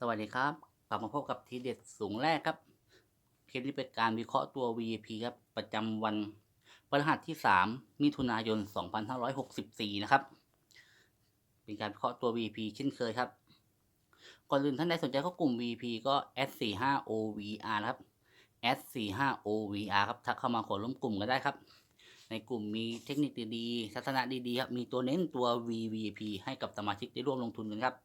สวัสดีครับ กลับมาพบกับทีเด็ดสูงแรกครับคลิปนี้เป็นการวิเคราะห์ตัว VP ครับ ประจำวันพฤหัสที่ 3 มิถุนายน 2564 นะครับ เป็นการวิเคราะห์ตัว VP เช่นเคยครับ ก่อนอื่นท่านใดสนใจเข้ากลุ่ม VP ก็ S45OVR นะครับ S45OVR ครับ ทักเข้ามาขอร่วมกลุ่มกันได้ครับ ในกลุ่มมีเทคนิคดีๆทัศนะดีๆครับ มีตัวเน้นตัว VVP ให้กับสมาชิกได้ร่วมลงทุนกันครับ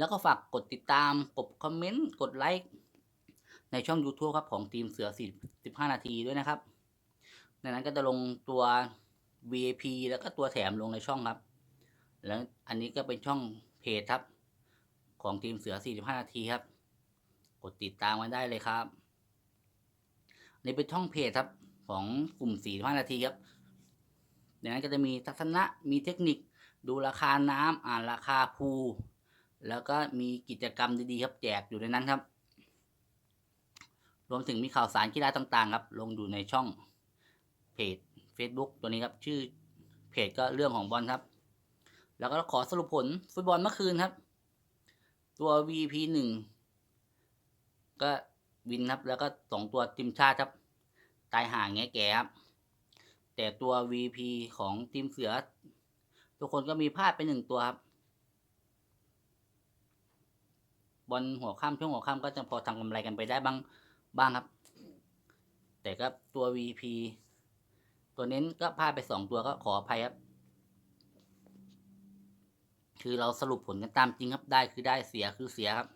แล้วก็ฝากกดติดตาม กดคอมเมนต์ กดไลค์ในช่อง YouTube ครับของทีมเสือ 45 นาทีด้วยนะครับ ในนั้นก็จะลงตัว VIP แล้วก็ตัวแถมลงในช่องครับ แล้วอันนี้ก็เป็นช่องเพจครับ ของทีมเสือ 45 นาทีครับ กดติดตามกันได้เลยครับ นี่เป็นช่องเพจครับของกลุ่ม 45 นาทีครับ ในนั้นก็จะมีทัศนะ มีเทคนิค ดูราคาน้ำอ่านราคาภู แล้วก็มีกิจกรรมดีๆครับแจกอยู่ในนั้นครับ รวมถึงมีข่าวสารกีฬาต่างๆ ครับ ลงอยู่ในช่องเพจ Facebook ตัวนี้ครับ ชื่อเพจก็เรื่องของบอลครับ แล้วก็ขอสรุปผลฟุตบอลเมื่อคืนครับ ตัว VP หนึ่งก็วินครับ แล้วก็สองตัวทีมชาติครับ ตายห่างแง่แก่ครับ แต่ตัว VP ของทีมเสือ ทุกคนก็มีพลาดไปหนึ่งตัวครับ บอลหัวข้ามช่วงหัวข้ามก็จะพอทำกำไรกันไปได้บ้างบ้างครับ แต่ก็ตัว VP ตัวเน้นก็พลาดไปสองตัวก็ขออภัยครับ คือเราสรุปผลกันตามจริงครับได้คือได้เสียคือเสียครับ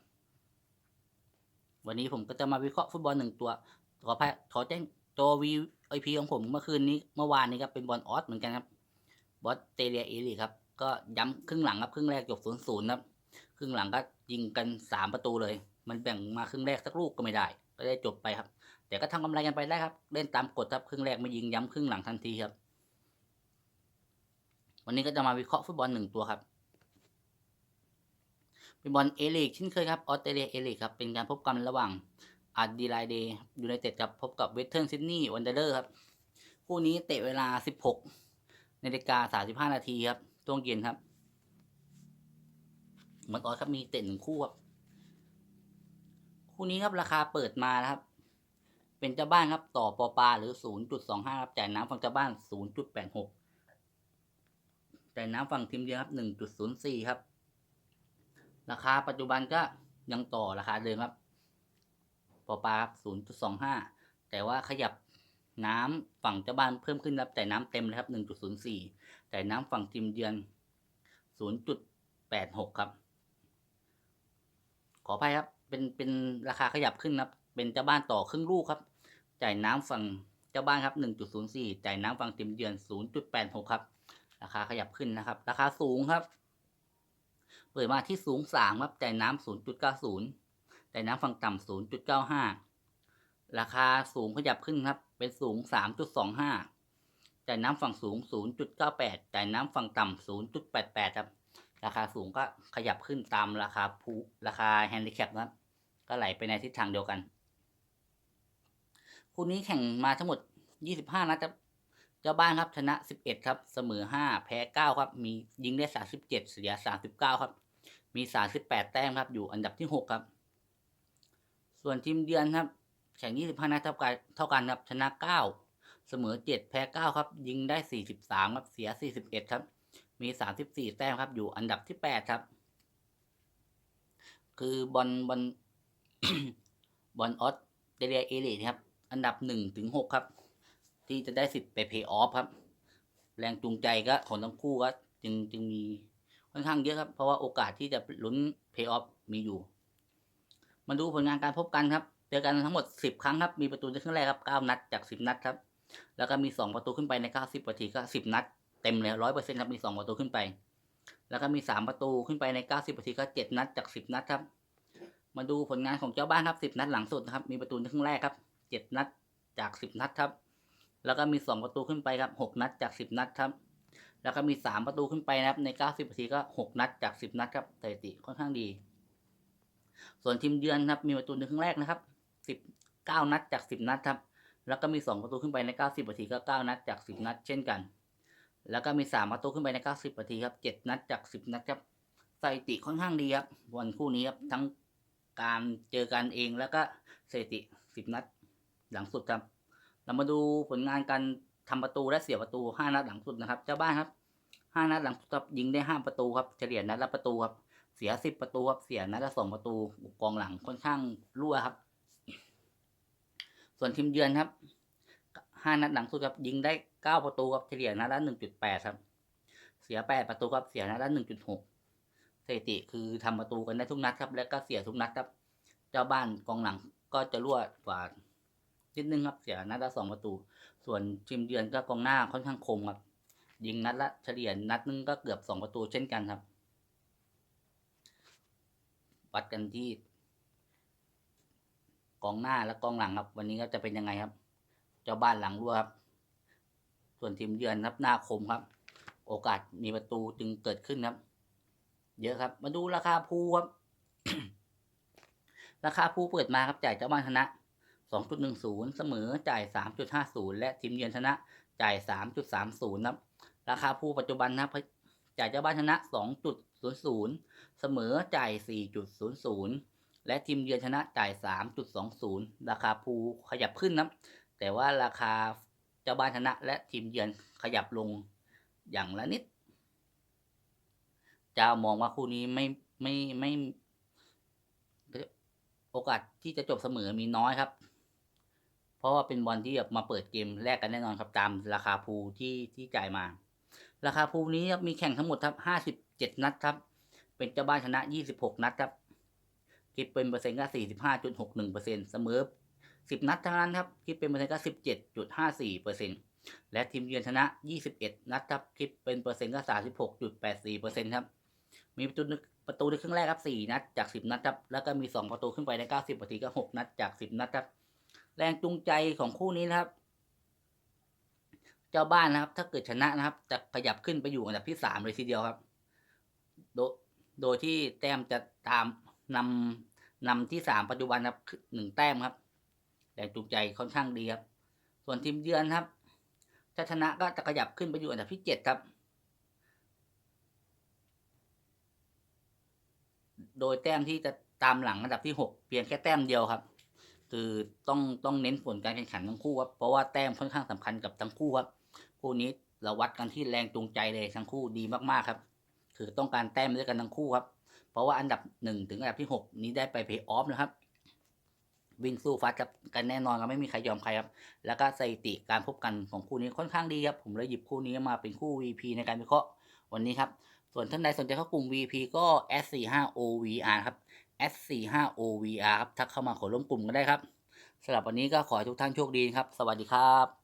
วันนี้ผมก็จะมาวิเคราะห์ฟุตบอลหนึ่งตัว ขออภัยขอแจ้งตัว VIP ของผมเมื่อคืนนี้เมื่อวานนี้ครับเป็นบอลออสเหมือนกันครับบอสเตเลียเอลีครับก็ย้ำครึ่งหลังครับครึ่งแรกจบศูนย์ศูนย์ครับ รึ่งหลังก็ยิงกันสามประตูเลย มันแบ่งมาครึ่งแรกสักลูกก็ไม่ได้ ก็ได้จบไปครับ แต่ก็ทำกำไรกันไปได้ครับ เล่นตามกฎครับครึ่งแรกไม่ยิงย้ำครึ่งหลังทันทีครับ วันนี้ก็จะมาวิเคราะห์ฟุตบอลหนึ่งตัวครับเป็นบอลเอลีกเช่นเคยครับออสเตรเลียเอลีกครับเป็นการพบกันระหว่างอาร์ดีไลเดย์ยูไนเต็ดครับพบกับเวสเทิร์นซิดนีย์วันเดอร์ครับคู่นี้เตะเวลา 16นาฬิกา35นาทีครับช่วงเย็นครับ เหมือนออสครับมีเตะหนึ่งคู่ครับคู่นี้ครับราคาเปิดมานะครับ เป็นเจ้าบ้านครับต่อปอปาหรือ0.25ครับจ่ายน้ำฝั่งเจ้าบ้าน0.86จ่ายน้ำฝั่งทีมเยือนครับ1.04ครับ ราคาปัจจุบันก็ยังต่อราคาเดิมครับปอปาครับ0.25แต่ว่าขยับน้ำฝั่งเจ้าบ้านเพิ่มขึ้นครับจ่ายน้ำเต็มเลยครับ1.04จ่ายน้ำฝั่งทีมเยือน0.86ครับ ขออภัยครับ เป็นเป็นราคาขยับขึ้นครับ เป็นเจ้าบ้านต่อครึ่งลูกครับ จ่ายน้ำฝั่งเจ้าบ้านครับ 1.04 จ่ายน้ำฝั่งทีมเยือน 0.86 ครับ ราคาขยับขึ้นนะครับ ราคาสูงครับ เปิดมาที่สูง 3 ครับ จ่ายน้ำ0.90 จ่ายน้ำฝั่งต่ำ0.95 ราคาสูงขยับขึ้นครับ เป็นสูง 3.25 จ่ายน้ำฝั่งสูง 0.98 จ่ายน้ำฝั่งต่ำ0.88 ครับ ราคาสูงก็ขยับขึ้นตามราคาภูราคาแฮนดิแคปนะครับก็ไหลไปในทิศทางเดียวกัน คู่นี้แข่งมาทั้งหมด 25 นัดครับเจ้าบ้านครับชนะ 11 ครับ เสมอ 5 แพ้ 9 ครับ มียิงได้ 37 เสีย 39 ครับ มี 38 แต้มครับ อยู่อันดับที่ 6 ครับ ส่วนทีมเยือนครับ แข่ง 25 นัดเท่ากันเท่ากันครับ ชนะ 9 เสมอ 7 แพ้ 9 ครับ ยิงได้ 43 ครับ เสีย 41 ครับ มีสามสิบสี่แต้มครับ อยู่อันดับที่แปดครับ คือบอลบอลบอลออสเตรเลียเอลีครับ อันดับหนึ่งถึงหกครับ ที่จะได้สิทธิ์ไปเพย์ออฟครับ แรงจูงใจก็ของทั้งคู่ก็จึงจึงมีค่อนข้างเยอะครับ เพราะว่าโอกาสที่จะลุ้นเพย์ออฟมีอยู่ มาดูผลงานการพบกันครับเจอกันทั้งหมดสิบครั้งครับ มีประตูในครึ่งแรกครับเก้านัดจากสิบนัดครับ แล้วก็มีสองประตูขึ้นไปในเก้าสิบนาทีก็สิบนัด เต็มเลยร้อยเปอร์เซ็นต์ครับมีสองประตูขึ้นไป แล้วก็มีสามประตูขึ้นไปในเก้าสิบนาทีก็เจ็ดนัดจากสิบนัดครับ มาดูผลงานของเจ้าบ้านครับสิบนัดหลังสุดนะครับ มีประตูในครึ่งแรกครับเจ็ดนัดจากสิบนัดครับ แล้วก็มีสองประตูขึ้นไปครับหกนัดจากสิบนัดครับ แล้วก็มีสามประตูขึ้นไปนะครับ ในเก้าสิบนาทีก็หกนัดจากสิบนัดครับสถิติค่อนข้างดี ส่วนทีมเยือนครับ มีประตูในครึ่งแรกนะครับสิบเก้านัดจากสิบนัดครับ แล้วก็มีสองประตูขึ้นไปในเก้าสิบนาทีก็เก้านัดจากสิบนัด เช่นกัน แล้วก็มีสามประตูขึ้นไปใน90นาทีครับ7นัดจาก10นัดครับสถิติค่อนข้างดีครับวันคู่นี้ครับทั้งการเจอกันเองแล้วก็สถิติสิบนัดหลังสุดครับ เรามาดูผลงานการทำประตูและเสียประตูห้านัดหลังสุดนะครับ เจ้าบ้านครับห้านัดหลังสุดครับยิงได้ห้าประตูครับเฉลี่ยนัดละประตูครับเสียสิบประตูครับเสียนัดละสองประตูกองหลังค่อนข้างรั่วครับ ส่วนทีมเยือนครับห้านัดหลังสุดครับยิงได้ เก้าประตูครับเฉลี่ยนัดละหนึ่งจุดแปดครับ เสียแปดประตูครับเสียนัดละหนึ่งจุดหกสถิติคือทำประตูกันได้ทุกนัดครับ แล้วก็เสียทุกนัดครับ เจ้าบ้านกองหลังก็จะรั่วกว่านิดนึงครับเสียนัดละสองประตู ส่วนทีมเยือนก็กองหน้าค่อนข้างคมครับ ยิงนัดละเฉลี่ยนัดนึงก็เกือบสองประตูเช่นกันครับ วัดกันที่กองหน้าและกองหลังครับ วันนี้ก็จะเป็นยังไงครับ เจ้าบ้านหลังรั่วครับ ส่วนทีมเยือนครับหน้าคมครับ โอกาสมีประตูจึงเกิดขึ้นครับ เยอะครับ มาดูราคาภูครับ ราคาภูเปิดมาครับจ่ายเจ้าบ้านชนะ 2.10 เสมอจ่าย 3.50 และทีมเยือนชนะ จ่าย 3.30ครับ ราคาภูปัจจุบันนะครับจ่ายเจ้าบ้านชนะ 2.00 เสมอจ่าย 4.00 และทีมเยือนชนะจ่าย 3.20 ราคาภูขยับขึ้นนะครับแต่ว่าราคา เจ้าบ้านชนะและทีมเยือนขยับลงอย่างละนิดจะมองว่าคู่นี้ไม่ไม่ไม่ โอกาสที่จะจบเสมอมีน้อยครับ เพราะว่าเป็นบอลที่แบบมาเปิดเกมแรกกันแน่นอนครับตามราคาภูที่ที่จ่ายมา ราคาภูนี้ครับมีแข่งทั้งหมดครับห้าสิบเจ็ดนัดครับ เป็นเจ้าบ้านชนะยี่สิบหกนัดครับคิดเป็นเปอร์เซ็นต์ก็สี่สิบห้าจุดหกหนึ่งเปอร์เซ็นต์เสมอ สิบนัดทั้งนั้นครับคิดเป็นเปอร์เซ็นต์ก็สิบเจ็ดจุดห้าสี่เปอร์เซ็นต์และทีมเยือนชนะยี่สิบเอ็ดนัดครับคิดเป็นเปอร์เซ็นต์ก็สามสิบหกจุดแปดสี่เปอร์เซ็นต์ครับมีประตูประตูในครึ่งแรกครับสี่นัดจากสิบนัดครับแล้วก็มีสองประตูขึ้นไปในเก้าสิบนาทีก็หกนัดจากสิบนัดครับแรงจูงใจของคู่นี้นะครับ เจ้าบ้านนะครับ ถ้าเกิดชนะนะครับ จะขยับขึ้นไปอยู่อันดับที่สามเลยทีเดียวครับ โดโดยที่แต้มจะตามนำนำที่สามปัจจุบันครับหนึ่งแต้มครับ แรงจูงใจค่อนข้างดีครับ ส่วนทีมเยือนครับถ้าชนะก็จะขยับขึ้นไปอยู่อันดับที่เจ็ดครับ โดยแต้มที่จะตามหลังอันดับที่หกเพียงแค่แต้มเดียวครับ คือต้องต้องเน้นผลการแข่งขันทั้งคู่ครับ เพราะว่าแต้มค่อนข้างสำคัญกับทั้งคู่ครับ คู่นี้เราวัดกันที่แรงจูงใจเลยทั้งคู่ดีมากๆครับ คือต้องการแต้มด้วยกันทั้งคู่ครับ เพราะว่าอันดับหนึ่งถึงอันดับที่หกนี้ได้ไปเพย์ออฟนะครับ วิ่งสู้ฟัดกับกันแน่นอนครับไม่มีใครยอมใครครับ แล้วก็สถิติการพบกันของคู่นี้ค่อนข้างดีครับ ผมเลยหยิบคู่นี้มาเป็นคู่ VP ในการวิเคราะห์วันนี้ครับ ส่วนท่านใดสนใจเข้ากลุ่ม VP ก็ S45OVR ครับ S45OVR ครับ ทักเข้ามาขอร่วมกลุ่มกันได้ครับสำหรับวันนี้ก็ขอให้ทุกท่านโชคดีครับ สวัสดีครับ